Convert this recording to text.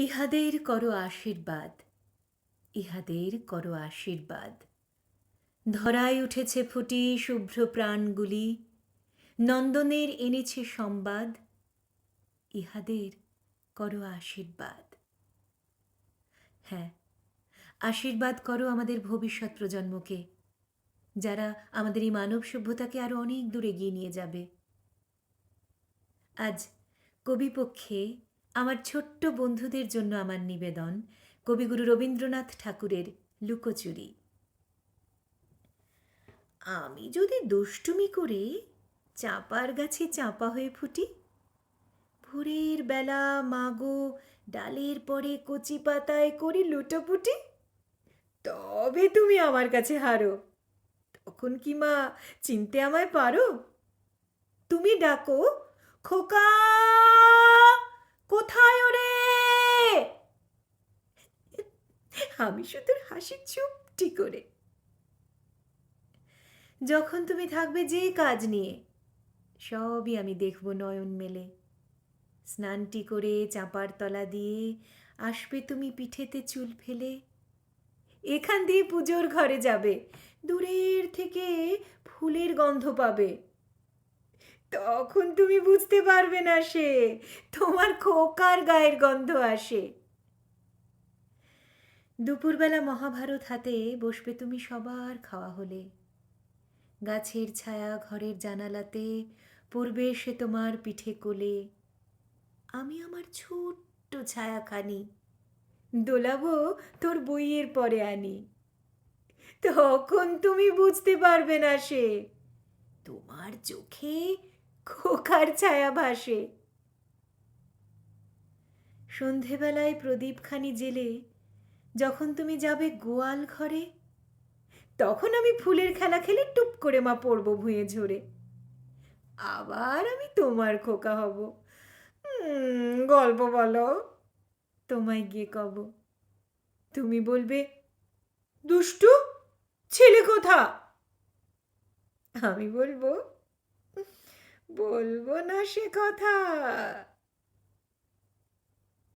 ইহাদের করো আশীর্বাদ, ইহাদের করো আশীর্বাদ। ধরায় উঠেছে ফুটি শুভ্র প্রাণগুলি, নন্দনের এনেছে সংবাদ ইহাদের করো আশীর্বাদ। হ্যাঁ আশীর্বাদ করো আমাদের ভবিষ্যৎ প্রজন্মকে, যারা আমাদের এই মানব সভ্যতাকে আরও অনেক দূর এগিয়ে নিয়ে যাবে। আজ কবিপক্ষে আমার ছোট্ট বন্ধুদের জন্য আমার নিবেদন কবিগুরু রবীন্দ্রনাথ ঠাকুরের লুকোচুরি। আমি যদি দুষ্টুমি করে, চাপার গাছে চাপা হয়ে ফুটি। ভোরের বেলা মাগো ডালের পরে কচি পাতায় করি লুটোপুটি। তবে তুমি আমার কাছে হারো। তখন কি মা চিনতে আমায় পারো? তুমি ডাকো খোকা কোথায় ওরে? আমি শুধু হাসি চুপটি করে। যখন তুমি থাকবে যে কাজ নিয়ে, সবই আমি দেখব নয়ন মেলে। স্নানটি করে চাপার তলা দিয়ে আসবে তুমি পিঠেতে চুল ফেলে। এখান দিয়ে পুজোর ঘরে যাবে। দূরের থেকে ফুলের গন্ধ পাবে। তখন তুমি বুঝতে পারবে না সে, তোমার খোকার গায়ের গন্ধ আসে। দুপুরবেলা মহাভারত হাতে বসবে তুমি সবার খাওয়া হলে। গাছের ছায়া ঘরের জানালাতে পড়বে সে তোমার পিঠে কোলে। আমি আমার ছোট্ট ছায়া ছায়াখানি, দোলাবো তোর বইয়ের পরে আনি। তখন তুমি বুঝতে পারবে না সে, তোমার চোখে খোকার ছায়া ভাসে। সন্ধেবেলায় প্রদীপখানি জেলে যখন তুমি যাবে গোয়াল ঘরে, তখন আমি ফুলের খেলা খেলে টুপ করে মা পড়ব ভুঁয়ে ঝরে। আবার আমি তোমার খোকা হব। গল্প বলো। তোমায় গিয়ে কব। তুমি বলবে, দুষ্টু, ছেলে কোথা? আমি বলব বলব না সে কথা।